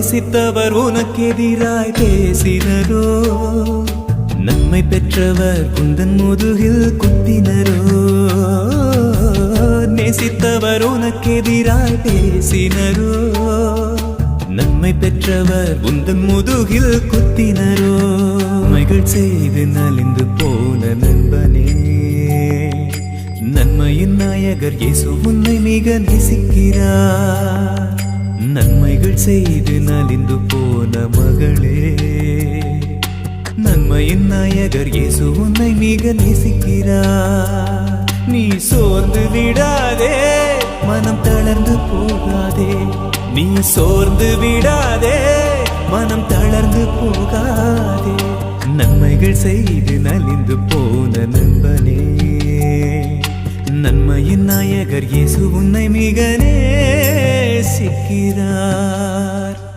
நேசித்தவர் உனக்கெதிராய் பேசினரோ? நன்மை பெற்றவர் குந்தன் முதுகில் குத்தினரோ? நேசித்தவர் உனக்கெதிராய் பேசினரோ? நன்மை பெற்றவர் உந்தன் முதுகில் குத்தினரோ? மைகள் செய்து நலிந்து போன நண்பனே. நன்மையின் நாயகர் இயேசு உன்னை மிக நேசிக்கிறார். நன்மைகள் செய்து நலிந்து போன மகளே. நன்மையின் நாயகர் இயேசு உன்னை மிக நேசிக்கிறார். நீ சோர்ந்து விடாதே மனம் தளர்ந்து போகாதே. நீ சோர்ந்து விடாதே மனம் தளர்ந்து போகாதே. நன்மைகள் செய்து நலிந்து போன நண்பனே. நன்மையின் நாயகர் இயேசு உன்னை மிக olvidar.